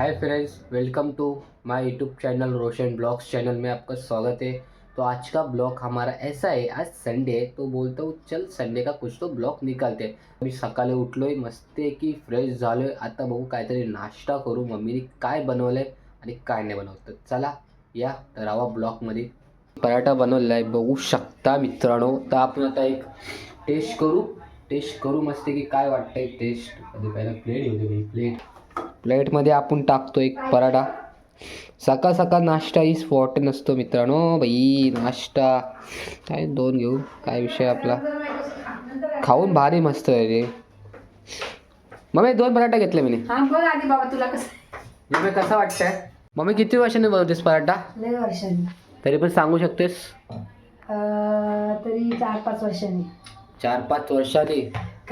Hi friends welcome to my YouTube channel Roshan blogs channel में आपका स्वागत है। तो आज का ब्लॉग हमारा ऐसा आहे आज संडे आहे तो बोलतो चल संडे का कुछ तो ब्लॉग निकालते मी सकाळी उठलोय मस्त की फ्रेश झालोय आता बघू काहीतरी नाश्ता करू मम्मीने काय बनवलंय आणि काय नाही बनवतं चला या तर रावा ब्लॉगमध्ये पराठा बनवलेला आहे बघू शकता मित्रांनो. तर आपण आता एक टेस्ट करू. टेस्ट करू मस्त की काय वाटतंय? टेस्ट पहिला प्लेट घेऊ प्लेट प्लेटमध्ये आपण टाकतो एक पराठा. सकाळ सकाळ नाश्ता ही स्पॉट नसतो मित्रांनो. बाई नाश्ता. काय दोन घेऊ? काय विषय आपला? खाऊन भारी मस्त आहे रे. मम्मी दोन पराठा घेतले मी. हा बघ आधी बाबा तुला कसं? मम्मी कसं वाटतंय? मम्मी किती वर्षाने बनवतेस पराठा? लय वर्षांनी. तरी पण सांगू शकतेस? तरी चार पाच वर्षांनी. चार पाच वर्षांनी.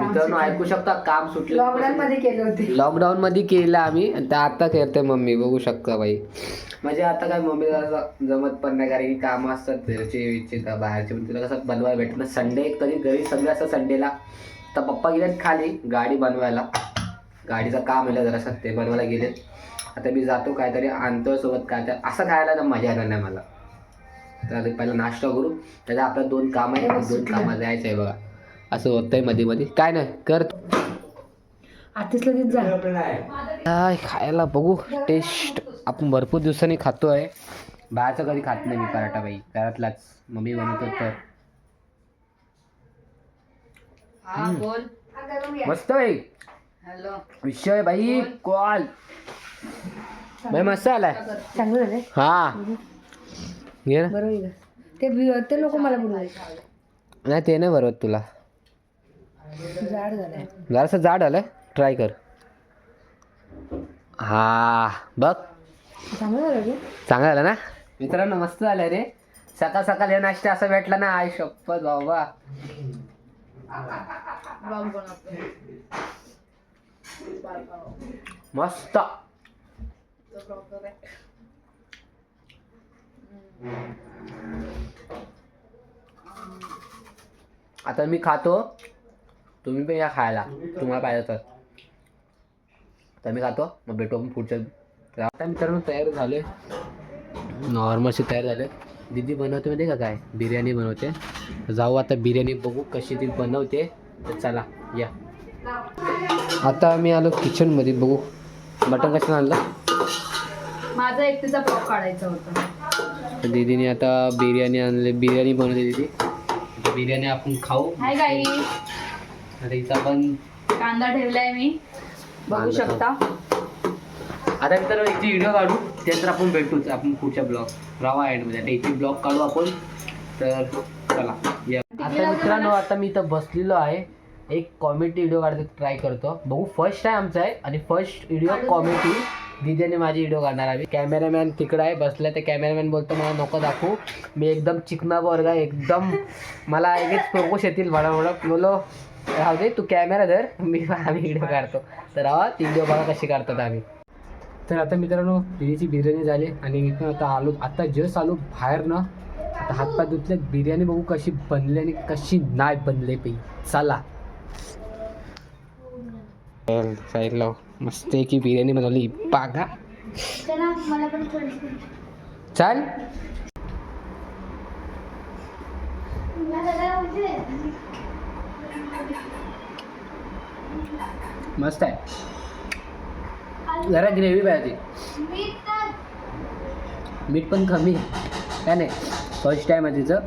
मित्रांनो सुटलं. ऐकू शकता काम सुटलं. लॉकडाऊन मध्ये केले होते. लॉकडाऊन मध्ये केलं आम्ही आणि ते आता करते मम्मी बघू शकता बाई. म्हणजे आता काय मम्मीला असं जमत पण नाही कारण की कामं असतात घरचे विचे का बाहेरचे पण तिला कसं बनवायला भेटत नाही संडे कधी घरी सगळं असं संडेला तर पप्पा गेलेत खाली गाडी बनवायला. गाडीचं काम आहे जरासं ते बनवायला गेलेत. आता मी जातो काहीतरी आणतो सोबत काय तर असं खायला तर मजा येणार नाही मला. तर आधी पहिला नाश्ता करू. त्याचा आपलं दोन काम आहे दोन. कामाला जायचं आहे बघा. असं होतंयमध्ये मध्ये काय नाही कर आधीच लगेच जा. काय खायला बघू. टेस्ट. आपण भरपूर दिवसांनी खातो आहे बाहेरचं कधी खात नाही मी पराठा बाई. घरातलाच. मम्मी बनवतो तर हा बोल. मस्त बाई. हॅलो. विषय बाई कॉल. बाई मस्त आलाय. चांगलं हा. घे ना. बरोबर? ते ते नको मला बोलू. नाही ते नाही बरोबर तुला. जाड झालंय जरासं जाड आलं ट्राय कर. हा बघ. चांगलं झालं रे. चांगलं आलं ना? मित्रांनो मस्त झालं रे. सकाळ सकाळ हे नाश्ता असं भेटला ना. आय शपथ बाबा. मस्त. आता मी खातो. तुम्ही पण या खायला. तुम्हाला पाहिजे तर. तर मी खातो. मग भेटू आपण पुढच्या आता मित्रांनो तयार झाले नॉर्मलशी तयार झाले दीदी बनवते माहिती का काय? बिर्याणी बनवते. जाऊ आता बिर्याणी बघू कशी ती बनवते. तर चला या. आता मी आलो किचनमध्ये बघू. मटण कसं आणलं? माझा एकटीचा ब्लॉग काढायचा होता. दीदीने आता बिर्याणी आणली. बिर्याणी बनवते दीदी. बिर्याणी आपण खाऊ. आता इथं आपण कांदा ठेवलाय मी. बघू कांदा शकता? आता मित्रांनो याची व्हिडिओ काढू. त्यानंतर आपण भेटूच. आपण पुढच्या ब्लॉग रावा एंडमध्ये आता याची ब्लॉग काढू आपण. तर चला. या. आता मित्रांनो आता मी इथं बसलेलो आहे. एक कॉमेडी व्हिडिओ काढायचा ट्राय करतो. बघू फर्स्ट आहे आमचा आहे. आणि फर्स्ट व्हिडिओ कॉमेडी दिदीने माझी व्हिडिओ काढणार आहे. कॅमेरामॅन तिकडं आहे. बसला ते कॅमेरामॅन बोलतो मला नको दाखवू. मी एकदम चिकना वर्ग आहे. एकदम मला एकच प्रोकोश येतील भडा बोलो राहू दे तू कॅमेरा धर मी आम्ही व्हिडिओ काढतो. तर राहा ती व्हिडिओ बघा कशी काढतात आम्ही. तर आता मित्रांनो दिदीची बिर्याणी झाली आणि मी पण आता आलो आता जस्ट आलो बाहेर ना. आता हातपाय धुतले बिर्याणी बघू कशी बनली आणि कशी नाही बनले पै चला. साईडला मस्त की बिर्याणी बनवली. बागा चाल मस्त आहे. जरा ग्रेव्ही पाहिजे. मीठ पण कमी काय नाही. फर्स्ट टाईम आहे तिचं.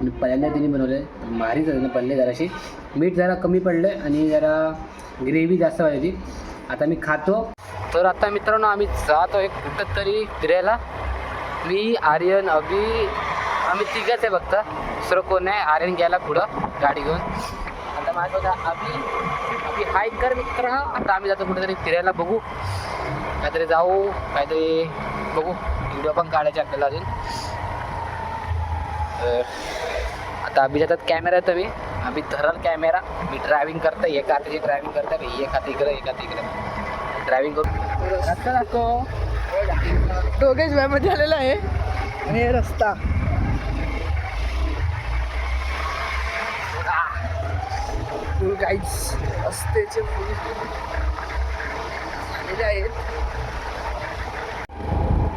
आणि पहिल्यांदा तिने बनवलं आहे भारी झालं पडले जराशी. मीठ जरा कमी पडलं आणि जरा ग्रेव्ही जास्त पाहिजे. आता मी खातो. तर आता मित्रांनो आम्ही जातो एक कुठं तरी फिरायला. मी आर्यन अभि आम्ही तिघंच आहे फक्त. दुसरं कोण आहे आर्यन गेला पुढं गाडी घेऊन. आता माझं अभि हाय कर मित्र आता आम्ही जातो कुठेतरी फिरायला बघू. काहीतरी जाऊ काहीतरी बघू. व्हिडिओ पण काढायचे आपल्याला अजून. तर आता अभि जातात कॅमेरा येतो मी अभि धरल कॅमेरा मी ड्रायव्हिंग करतो एक हाताची ड्रायव्हिंग करतो मी एक हात इकडे एक हात इकडे. ड्रायव्हिंग करू. रस्ता दाखव. दोघेच मध्ये आलेला आहे. आणि रस्ता. फुल गाईड्स रस्त्याचे फुल झालेले आहेत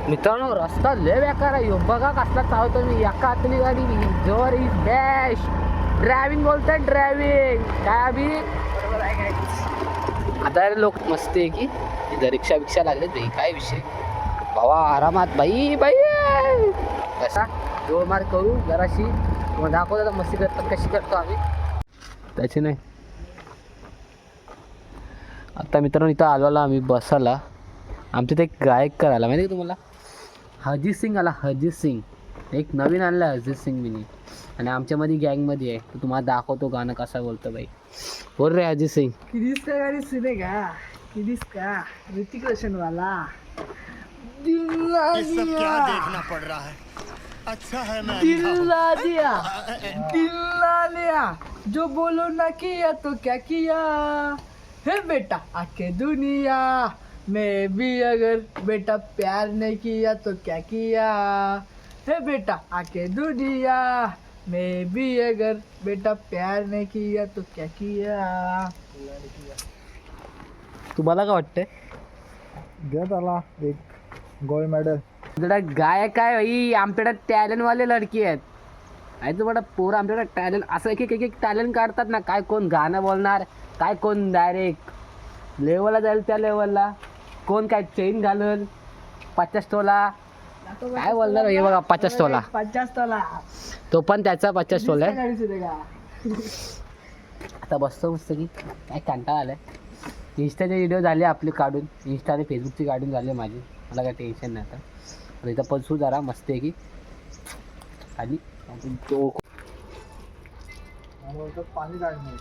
मित्रांनो रस्ता लय बेकार आहे. बघा कसला चालवतो मी. एका हाताने गाडी जोर इज बेस्ट ड्रायव्हिंग बोलतोय ड्रायव्हिंग काय अभि? आता लोक मस्त आहे की इथं रिक्षा बिक्षा लागले भाई काय विषय? भावा आरामात. बाई बाई. कसा? जोर मार करू. जराशी. मग दाखवतो मस्ती करतात कशी करतो आम्ही. त्याची नाही. आता मित्रांनो इथं आलो आम्ही बसायला. आमच्या इथे एक गायक करायला माहिती आहे का तुम्हाला? हरजित सिंग आला. हरजित सिंग. एक नवीन आणलं हरजित सिंग मिनी. आणि आमच्यामध्ये गँगमध्ये आहे. तो तुम्हाला दाखवतो गाणं कसं बोलतो बाई. बोल रे हरजित सिंग. किरीस का गाडी सुनेगा किरीस का? ऋतिक रोशन वाला दिल ये सब क्या देखना पड़ रहा है? अच्छा है मैं। दिला दिया. दिला लिया जो बोलो ना किया तो क्या किया? है बेटा आके दुनिया में भी अगर बेटा प्यार नहीं किया तो क्या किया? है बेटा आके दुनिया में भी अगर बेटा प्यार नहीं किया तो क्या किया? तुम्हाला काय वाटतंय? देण्यात आला एक गोल्ड मेडल आमच्याकडे गायक आहे भाई आमच्याकडे टॅलेंटवाले लडकी आहेत. आहे तुम्हाला पोरं आमच्याकडे टॅलेंट असं एक एक एक टॅलेंट काढतात ना काय कोण गाणं बोलणार? काय कोण डायरेक्ट लेवलला जाईल त्या लेवलला कोण काय चेन घालल? पचास तोला? काय बोलणार हे बघा पचास तोला. पचास तोला. तो पण त्याचा पचास तोला आहे. आता बसतो मस्त की. काय कंटाळा आलाय. इंस्टाचे व्हिडिओ झाले आपले काढून. इंस्टा आणि फेसबुकची काढून झाले माझे. मला काय टेन्शन नाही आता. आता इथं पलसू जरा मस्त आहे की. आणि तो पाणी काढणे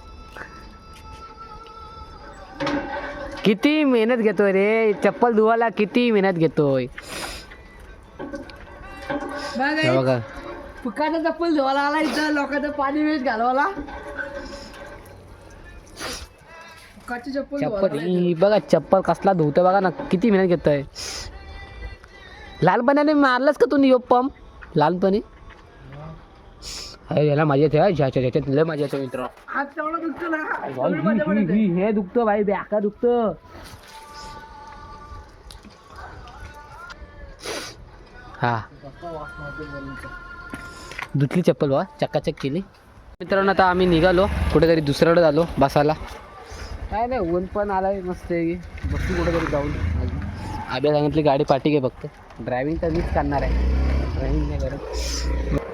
किती मेहनत घेतोय रे? चप्पल धुवायला किती मेहनत घेतोय? बघा फुकाचा चप्पल धुवायला आला इथं लोकांचं पाणी वेस्ट घालवाला चप्पल ही बघा चप्पल कसला धुतोय बघा ना किती मेहनत घेतोय. लालपणाने मारलास का तुम्ही यो पंप लहानपणी अरे याला मजा येते हा, ज्याच्या ज्याच्यात लय मजा येते मित्र. हात तेवढा दुखतो ना. मजा पण ही- येते. दुखतं भाई बॅका दुखतं. हा. धुतली चप्पल बा चक्काचक केली. मित्रांनो आता आम्ही निघालो. कुठेतरी दुसऱ्याकडे झालो बसायला. काय नाही ऊन पण आलाय मस्त आहे. बसू कुठेतरी जाऊन. आब्या सांगितली गाडी पाठी घे फक्त. ड्रायव्हिंग तर मीच करणार आहे. ड्रायव्हिंग नाही करत.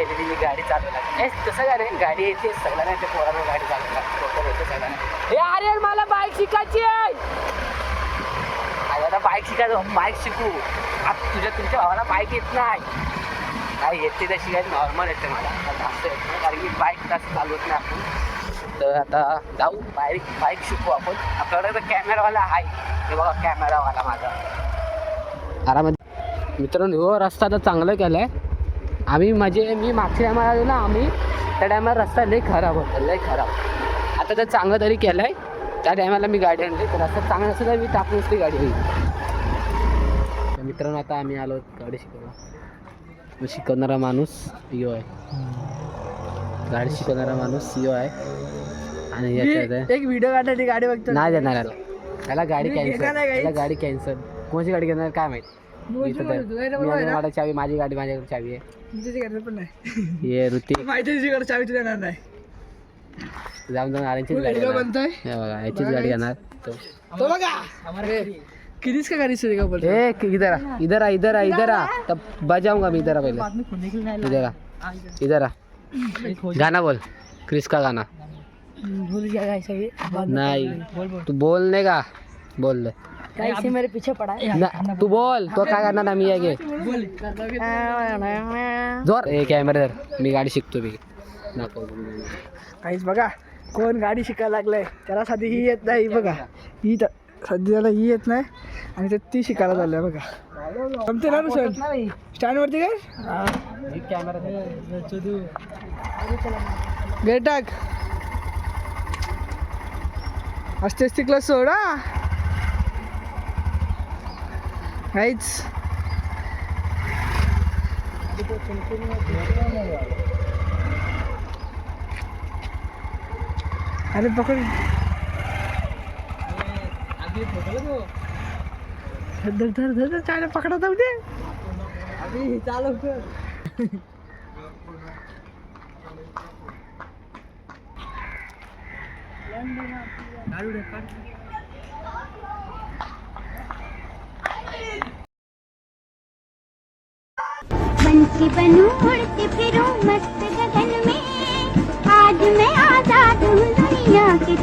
आता मी गाडी चालवला नाही तसं काय रे गाडी येते सगळ्यांना ते पोराला गाडी चालवला टोटल येते सगळ्यांना. हे अरे मला बाईक शिकायची आहे. अरे आता बाईक शिकायचं बाईक शिकू. आता तुझ्या तुमच्या भावाला बाईक येत नाही. नाही येते तशी काय नॉर्मल येते मला. जास्त येत नाही कारण की बाईक जास्त चालवत नाही आपण. तर आता जाऊ बाईक बाईक शिकू आपण. आपल्याकडे तर कॅमेरावाला आहे. हे बघा कॅमेरावाला माझा. आरामात मित्रांनो हो रस्ता तर चांगला केला आहे आम्ही म्हणजे मी मागच्या टायमाला आलो ना आम्ही त्या टायमाला रस्ता लय खराब होता लय खराब. आता तर चांगलं तरी केलं आहे त्या टायमाला मी गाडी आणली तर रस्ता चांगला असं तर मी टाकून असते गाडी होईल तर मित्रांनो आता आम्ही आलो गाडी शिकवला. शिकवणारा माणूस यो आहे. गाडी शिकवणारा माणूस यो आहे. आणि याच्यात एक व्हिडिओ काढण्याची गाडी बघतो. नाही देणार याला त्याला गाडी कॅन्सल त्याला. गाडी कॅन्सल कोणची गाडी घेणार काय माहीत? इथं नाही तर- चावी माझी गाडी माझ्याकडे चावी आहे. पण नाही. ऋतिक. माहिती तुझ्याकडे चावी तुला येणार नाही. जाऊन जाऊन गाडी घेणार. बनतोय हे बघा याचीच गाडी घेणार. तो. तो बघा. कितीच का गाडी सुरू का बोलतो ए कि- इधर आ इधर आ इधर आ इधर आ. तब बजाऊंगा मैं इधर आ पहले. इधर आ. इधर. आ. गाना बोल. क्रिस का गाना भूल गया गाइस अभी नहीं. तू बोलने का? बोल. दे गाइस ये मेरे पीछे पड़ा है ना, तू बोल तो काय करणार ना मी आहे गे जोर ए कॅमेरा धर मी गाडी शिकतो मी नको काहीच बघा कोण गाडी शिकायला लागलाय त्याला साधी ही येत नाही बघा. ही त- सध्याला ही येत नाही आणि ते ती शिकायला चाललंय बघा. जमते ना सर स्टँड वरती काय? कॅमेरा गेट टाक. असते असते क्लास सोडा काहीच. अरे पकड. धर धर धर धर चायना पकडा जाऊ दे. अरे चालव कर बंसी बनूं उड़ती फिरूं मस्त गगन में। आज मैं आजाद हूँ दुनिया के।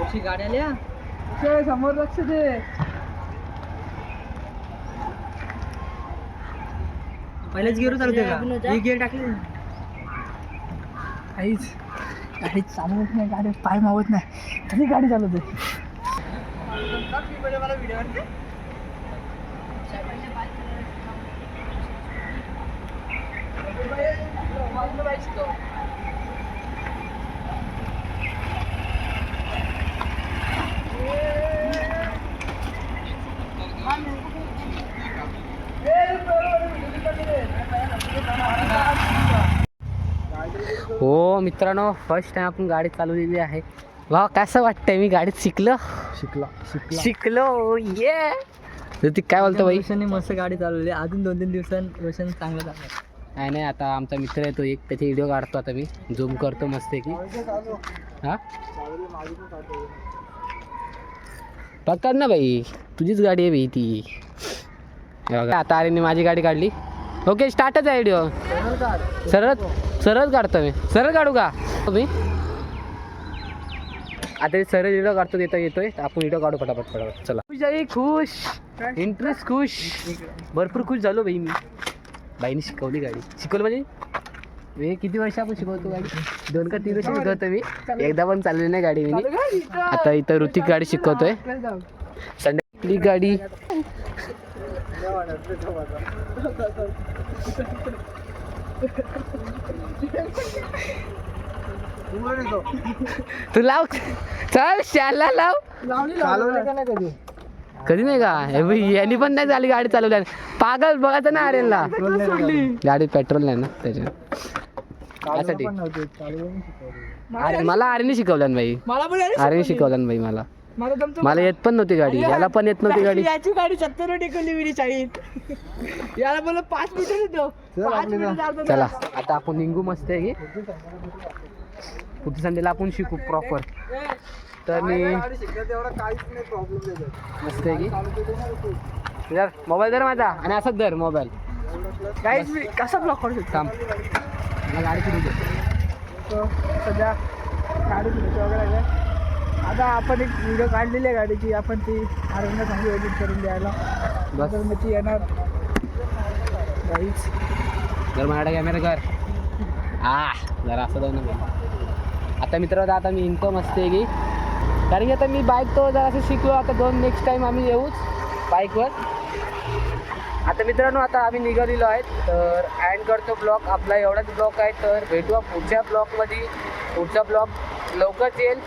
कशी गाडी आल्या समोर लक्ष दे. पहिलेच गिअर चालते का ही गिअर टाकली काहीच. गाडी चालवत नाही गाडी पाय मावत नाही. तरी गाडी चालवते मित्रांनो फर्स्ट टाइम आपण गाडी चालवलेली आहे. वा कसं वाटतंय? मी गाडीत शिकलो. शिकला शिकला. शिकलो ये ऋतिक काय बोलतो रोशनने मस्त गाडी चालवली. अजून दोन तीन दिवसांत रोशन चांगलं चाललं काय नाही आता आमचा मित्र आहे तो एक त्याचे व्हिडिओ काढतो आता मी. झूम करतो मस्त की हा ना बाई तुझीच गाडी आहे बाई ती. हे बघा, आता आर्यने माझी गाडी काढली. ओके स्टार्टच आहे व्हिडिओ सरळ? सरळ काढतो मी सरळ काढू का? मी आता सरळ व्हिडिओ काढतो येतो येतोय. आपण व्हिडिओ काढू फटाफट फटाफट चला. खुश झाली खुश. इंटरेस्ट खुश. भरपूर खुश झालो बाई मी. बाईने शिकवली गाडी. शिकवलं म्हणजे? मी किती वर्ष आपण शिकवतो गाडी? दोन का तीन वर्ष शिकवतो मी. एकदा पण चालली नाही गाडी मी. आता इथं ऋतिक गाडी शिकवतोय. संडे गाडी. तू लाव. चल शाला लाव. चालवलं का नाही कधी? कधी नाही का? हे बघ, यांनी पण नाही झाली गाडी चालवल्या पागल बघायचं ना आर्यनला गाडी पेट्रोल नाही ना त्याच्या त्यासाठी अरे मला आर्यने शिकवल्यान बाई. मला पण आर्यने शिकवली. शिकवल्यान बाई मला. मला जमतं मला येत पण नव्हती गाडी. याला पण येत नव्हती गाडी. याची गाडी सत्तर टेकवली मी याला बोल पाच मिनिटं चालतो चला आता आपण निघू मस्त आहे की? पुढच्या संडेला आपण शिकू प्रॉपर तर मी मस्त आहे की? जर मोबाईल धर माझा. आणि असंच धर मोबाईल काहीच मी कसा ब्लॉक करू शकतो? गाडी सध्या गाडी वगैरे. आता आपण एक व्हिडिओ काढलेली आहे गाडीची. आपण ती आरंग सांगू एडिट करून द्यायला. बस. तर मग ती येणार. काहीच जर कॅमेरा कर. आ जरा असं जाऊ नका. आता मित्र आता मी इन्कम आहे की. कारण की आता मी बाईक तो जरा असं शिकलो. आता दोन नेक्स्ट टाईम आम्ही येऊच बाईकवर आता मित्रांनो आता आम्ही निघालेलो आहेत तर अँड करतो ब्लॉग आपला एवढाच ब्लॉग आहे. तर भेटूया पुढच्या ब्लॉगमध्ये पुढचा ब्लॉग लवकरच येईल.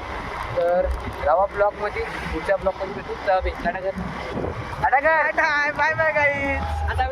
तर रावा ब्लॉगमध्ये पुढच्या ब्लॉगमध्ये भेटू. तर भेटला नगर बाय बाय गाईज आता